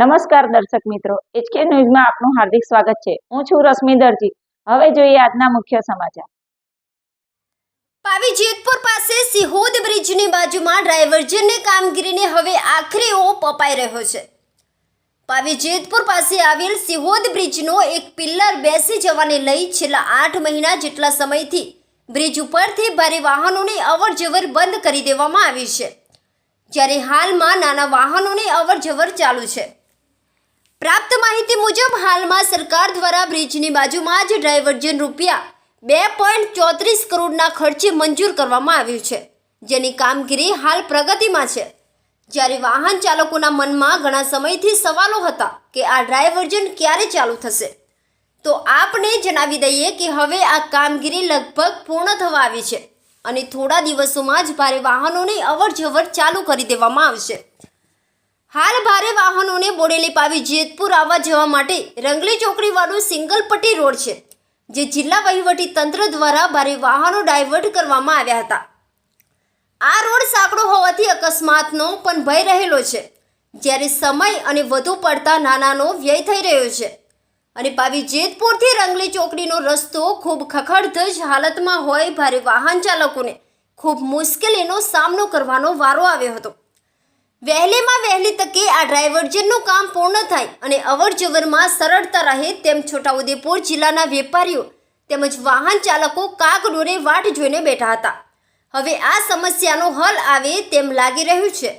નમસ્કાર દર્શક મિત્રો એચકે ન્યૂઝમાં આપનું હાર્દિક સ્વાગત છે. હું છું રશ્મિ દરજી. હવે જોઈએ આજના મુખ્ય સમાચાર. પાવી જેતપુર પાસે સિહોદ બ્રિજની બાજુમાં ડ્રાઇવર્જનની કામગીરીને હવે આખરી ઓપ અપાઈ રહ્યો છે. પાવી જેતપુર પાસે આવેલ સિહોદ બ્રિજનો એક પિલ્લર બેસી જવાને લઈ છેલ્લા આઠ મહિના જેટલા સમયથી બ્રિજ ઉપરથી ભારે વાહનોની અવર જવર બંધ કરી દેવામાં આવી છે. જ્યારે હાલમાં નાના વાહનોની અવર જવર ચાલુ છે. પ્રાપ્ત માહિતી મુજબ, હાલમાં સરકાર દ્વારા બ્રિજની બાજુમાં જ ડાયવર્જન રૂપિયા બે પોઈન્ટ ચોત્રીસ કરોડના ખર્ચે મંજૂર કરવામાં આવ્યું છે, જેની કામગીરી હાલ પ્રગતિમાં છે. જ્યારે વાહન ચાલકોના મનમાં ઘણા સમયથી સવાલો હતા કે આ ડ્રાયવર્જન ક્યારે ચાલુ થશે. તો આપને જણાવી દઈએ કે હવે આ કામગીરી લગભગ પૂર્ણ થવા આવી છે અને થોડા દિવસોમાં જ ભારે વાહનોની અવર જવર ચાલુ કરી દેવામાં આવશે. હાલ ભારે વાહનોને બોડેલી પાવી જેતપુર આવવા જવા માટે રંગલી ચોકડીવાળું સિંગલ પટ્ટી રોડ છે, જે જિલ્લા વહીવટી તંત્ર દ્વારા ભારે વાહનો ડાયવર્ટ કરવામાં આવ્યા હતા. આ રોડ સાંકડો હોવાથી અકસ્માતનો પણ ભય રહેલો છે. જ્યારે સમય અને વધુ પડતા નાનાનો વ્યય થઈ રહ્યો છે. અને પાવી જેતપુરથી રંગલી ચોકડીનો રસ્તો ખૂબ ખખડધજ હાલતમાં હોય ભારે વાહન ચાલકોને ખૂબ મુશ્કેલીનો સામનો કરવાનો વારો આવ્યો હતો. વહેલીમાં વહેલી તકે આ ડાયવર્જનનું કામ પૂર્ણ થાય અને અવર જવરમાં સરળતા રહે તેમ છોટાઉદેપુર જિલ્લાના વેપારીઓ તેમજ વાહન ચાલકો કાગડોરે વાટ જોઈને બેઠા હતા. હવે આ સમસ્યાનો હલ આવે તેમ લાગી રહ્યું છે.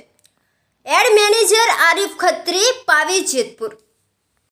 Ad manager Arif Khatri, Pavi Jetpur.